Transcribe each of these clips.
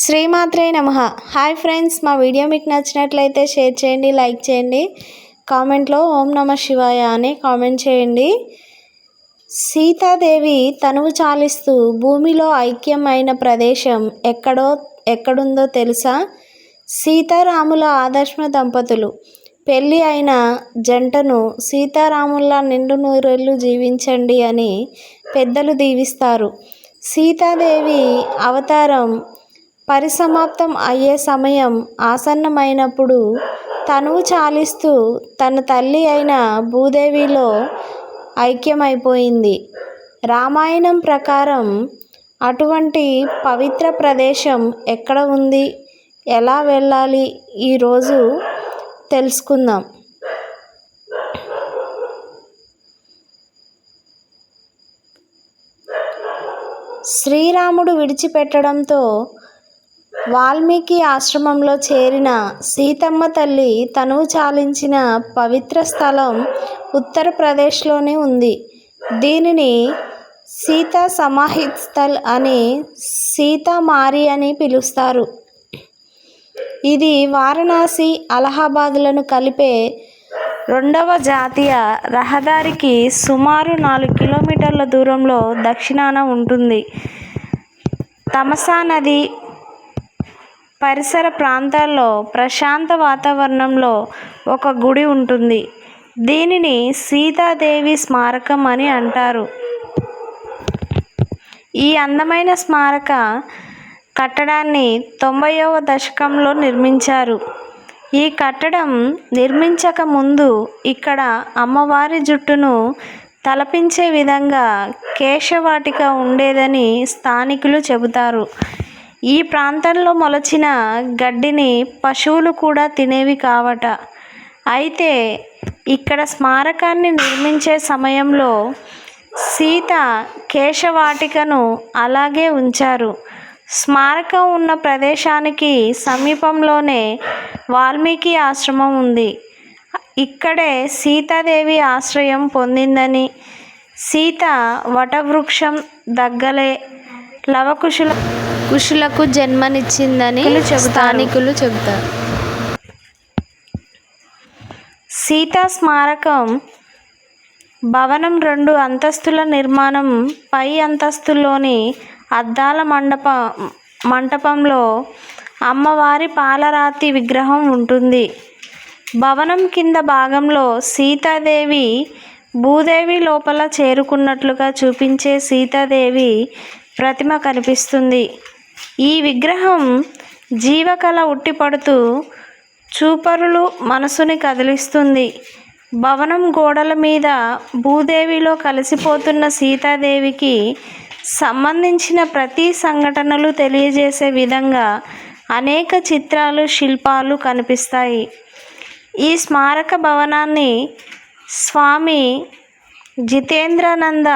శ్రీమాత్రే నమ. Hi friends మా వీడియో మీకు నచ్చినట్లయితే షేర్ చేయండి లైక్ చేయండి. కామెంట్లో ఓం నమ శివాయ అని కామెంట్ చేయండి. సీతాదేవి తనువు చాలిస్తూ భూమిలో ఐక్యమైన ప్రదేశం ఎక్కడో ఎక్కడుందో తెలుసా? సీతారాముల ఆదర్శ దంపతులు. పెళ్ళి అయిన జంటను సీతారాముల నిండు నూరేళ్ళు జీవించండి అని పెద్దలు దీవిస్తారు. సీతాదేవి అవతారం పరిసమాప్తం అయ్యే సమయం ఆసన్నమైనప్పుడు తనువు చాలిస్తూ తన తల్లి అయిన భూదేవిలో ఐక్యమైపోయింది. రామాయణం ప్రకారం అటువంటి పవిత్ర ప్రదేశం ఎక్కడ ఉంది? ఎలా వెళ్ళాలి? ఈరోజు తెలుసుకుందాం. శ్రీరాముడు విడిచిపెట్టడంతో వాల్మీకి ఆశ్రమంలో చేరిన సీతమ్మ తల్లి తనువు చాలించిన పవిత్ర స్థలం ఉత్తరప్రదేశ్లోనే ఉంది. దీనిని సీతా సమాహిత్ స్థల్ అని సీతామారి అని పిలుస్తారు. ఇది వారణాసి అలహాబాద్లను కలిపే రెండవ జాతీయ రహదారికి సుమారు నాలుగు కిలోమీటర్ల దూరంలో దక్షిణాన ఉంటుంది. తమసా నది పరిసర ప్రాంతాల్లో ప్రశాంత వాతావరణంలో ఒక గుడి ఉంటుంది. దీనిని సీతాదేవి స్మారకం అని అంటారు. ఈ అందమైన స్మారక కట్టడాన్ని తొంభైవ దశకంలో నిర్మించారు. ఈ కట్టడం నిర్మించక ముందు ఇక్కడ అమ్మవారి జుట్టును తలపించే విధంగా కేశవాటిక ఉండేదని స్థానికులు చెబుతారు. ఈ ప్రాంతంలో మొలచిన గడ్డిని పశువులు కూడా తినేవి కావట. అయితే ఇక్కడ స్మారకాన్ని నిర్మించే సమయంలో సీత కేశవాటికను అలాగే ఉంచారు. స్మారకం ఉన్న ప్రదేశానికి సమీపంలోనే వాల్మీకి ఆశ్రమం ఉంది. ఇక్కడే సీతాదేవి ఆశ్రయం పొందిందని సీత వటవృక్షం దగ్గలే లవకుశుల కుశులకు జన్మనిచ్చిందని స్థానికులు చెబుతారు. సీతా స్మారకం భవనం రెండు అంతస్తుల నిర్మాణం పై అంతస్తులోని అద్దాల మండప మంటపంలో అమ్మవారి పాలరాతి విగ్రహం ఉంటుంది. భవనం కింద భాగంలో సీతాదేవి భూదేవి లోపల చేరుకున్నట్లుగా చూపించే సీతాదేవి ప్రతిమ కనిపిస్తుంది. ఈ విగ్రహం జీవకళ ఉట్టిపడుతూ చూపరులు మనసుని కదిలిస్తుంది. భవనం గోడల మీద భూదేవిలో కలిసిపోతున్న సీతాదేవికి సంబంధించిన ప్రతి సంఘటనలు తెలియజేసే విధంగా అనేక చిత్రాలు శిల్పాలు కనిపిస్తాయి. ఈ స్మారక భవనాన్ని స్వామి జితేంద్రానంద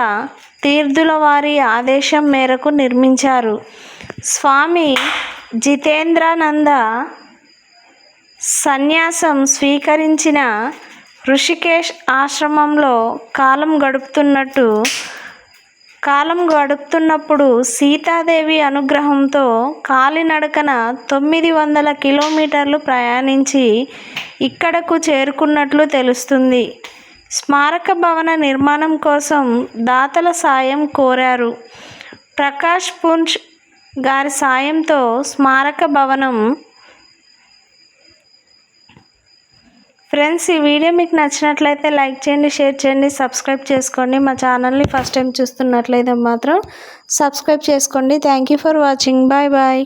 తీర్థుల వారి ఆదేశం మేరకు నిర్మించారు. స్వామి జితేంద్రానంద సన్యాసం స్వీకరించిన ఋషికేశ్ ఆశ్రమంలో కాలం గడుపుతున్నట్టు కాలం గడుపుతున్నప్పుడు సీతాదేవి అనుగ్రహంతో కాలినడకన తొమ్మిది వందల కిలోమీటర్లు ప్రయాణించి ఇక్కడకు చేరుకున్నట్లు తెలుస్తుంది. స్మారక భవన నిర్మాణం కోసం దాతల సాయం కోరారు. ప్రకాష్ పుంజ్ గారి సాయంతో స్మారక భవనం ఫ్రెండ్స్ ఈ వీడియో మీకు నచ్చినట్లయితే లైక్ చేయండి షేర్ చేయండి సబ్స్క్రైబ్ చేసుకోండి. మా ఛానల్ని ఫస్ట్ టైం చూస్తున్నట్లయితే మాత్రం సబ్స్క్రైబ్ చేసుకోండి. Thank you for watching. Bye bye.